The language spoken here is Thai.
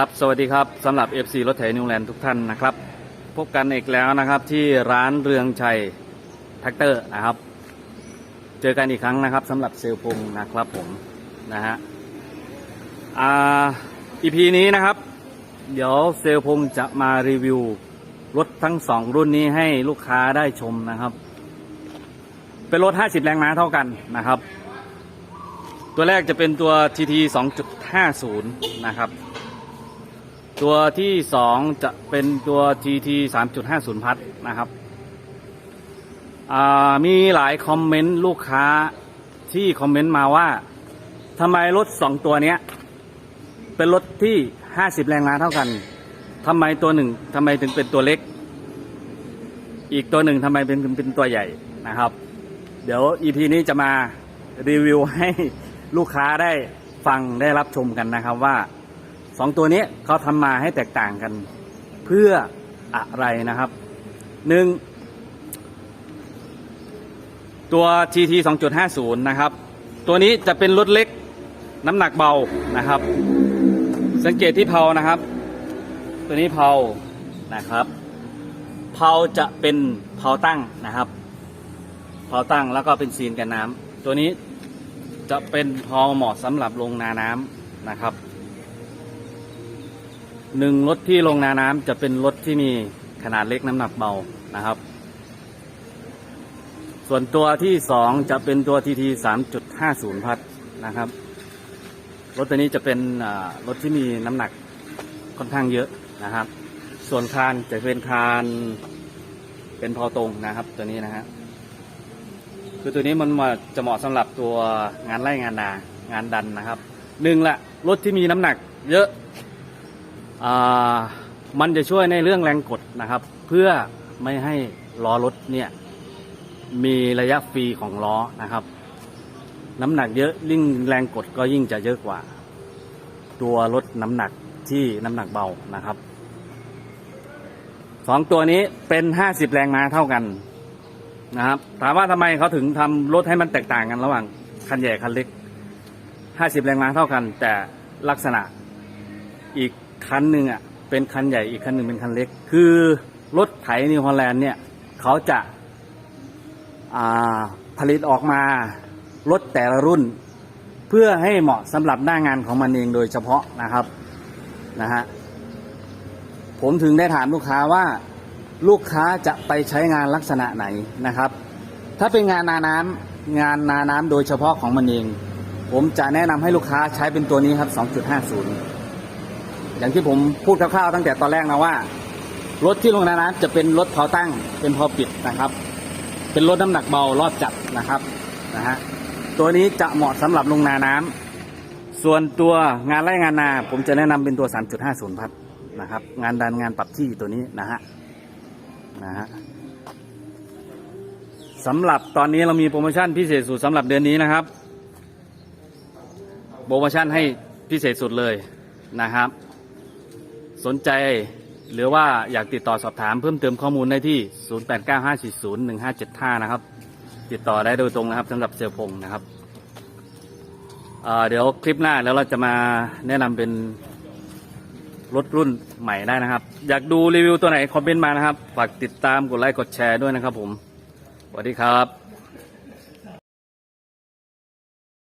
ครับ สวัสดีครับสำหรับ FC รถไถนิวแลนด์ทุกท่านนะครับ พบกันอีกแล้วนะครับที่ร้านเรืองชัยแท็กเตอร์นะครับ เจอกันอีกครั้งนะครับสำหรับเซลพงนะครับผมนะฮะอ่า EP นี้นะครับ เดี๋ยวเซลลพงจะมารีวิวรถทั้งสองรุ่นนี้ให้ลูกค้าได้ชมนะครับ เป็นรถ 50 แรงม้าเท่ากันนะครับ ตัวแรกจะเป็นตัว TT 2.50 นะครับ ตัวที่สองจะเป็นตัว GT 3.50 พัดนะครับ มีหลายคอมเมนต์ลูกค้าที่คอมเมนต์มาว่าทำไมรถสองตัวเนี้ย เป็นรถที่ 50 แรงม้าเท่ากันทำไมตัวหนึ่งทำไมถึงเป็นตัวเล็ก อีกตัวหนึ่งทำไมเป็นเป็นตัวใหญ่นะครับ เดี๋ยว EP นี้จะมารีวิวให้ลูกค้าได้ฟังได้รับชมกันนะครับว่า สองตัวนี้เขาทำมาให้แตกต่างกัน เพื่ออะไรนะครับหนึ่งตัว GT 2.50 นะครับ ตัวนี้จะเป็นรถเล็กน้ำหนักเบานะครับ สังเกตที่เพานะครับ ตัวนี้เพานะครับเพาจะเป็นเพาตั้งนะครับเพอตั้งแล้วก็เป็นซีนกันน้ำตัวนี้จะเป็นพอเหมาะสำหรับลงนาน้ำนะครับ หนึ่งรถที่ลงนาน้ำจะเป็นรถที่มีขนาดเล็กน้ำหนักเบานะครับ ส่วนตัวที่สองจะเป็นตัว TT 3.50พัดนะครับ รถตัวนี้จะเป็นรถที่มีน้ำหนักค่อนข้างเยอะนะครับ ส่วนคานจะเป็นคานเป็นพอตรงนะครับตัวนี้นะฮะคือตัวนี้มันมาจะเหมาะสำหรับตัวงานไล่งานนางานดันนะครับหนึ่งละรถที่มีน้ำหนัก เยอะ มันจะช่วยในเรื่องแรงกดนะครับ เพื่อไม่ให้ล้อรถเนี่ยมีระยะฟรีของล้อนะครับ น้ำหนักเยอะยิ่งแรงกดก็ยิ่งจะเยอะกว่า ตัวรถน้ำหนักที่น้ำหนักเบานะครับสองตัวนี้เป็นห้าสิบแรงม้าเท่ากันนะครับ ถามว่าทำไมเขาถึงทำรถให้มันแตกต่างกันระหว่างคันใหญ่คันเล็ก50แรงม้าเท่ากัน แต่ลักษณะอีก คันหนึ่งอะเป็นคันใหญ่อีกคันหนึ่งเป็นคันเล็ก คือรถไถนิวฮอลแลนด์เนี่ยเขาจะาผลิตออกมารถแต่ละรุ่น เพื่อให้เหมาะสำหรับหน้างานของมันเองโดยเฉพาะนะครับนะฮะผมถึงได้ถามลูกค้าว่าลูกค้าจะไปใช้งานลักษณะไหนนะครับ ถ้าเป็นงานนาน้ำงานนาน้ำโดยเฉพาะของมันเอง ผมจะแนะนำให้ลูกค้าใช้เป็นตัวนี้ครับ 2.50 อย่างที่ผมพูดคร่าวๆตั้งแต่ตอนแรกนะว่า รถที่ลงนาน้ำจะเป็นรถเผาตั้ง เป็นพอปิดนะครับ เป็นรถน้ำหนักเบารอบจัดนะครับนะฮะตัวนี้จะเหมาะสำหรับลงนาน้ำส่วนตัวงานไล่งานนา ผมจะแนะนำเป็นตัว 3.50 พัดนะครับ งานดันงานปรับที่ตัวนี้นะฮะนะฮะสำหรับตอนนี้เรามีโปรโมชั่นพิเศษสุดสำหรับเดือนนี้นะครับ โปรโมชั่นให้พิเศษสุดเลยนะครับ สนใจหรือว่าอยากติดต่อสอบถามเพิ่มเติมข้อมูลได้ที่ 0895401575 นะครับ ติดต่อได้โดยตรงนะครับสำหรับเซลลพงนะครับเเดี๋ยวคลิปหน้าแล้วเราจะมาแนะนำเป็นรถรุ่นใหม่ได้นะครับ อยากดูรีวิวตัวไหนคอมเมนต์มานะครับ ฝากติดตามกดไลค์กดแชร์ด้วยนะครับผม สวัสดีครับ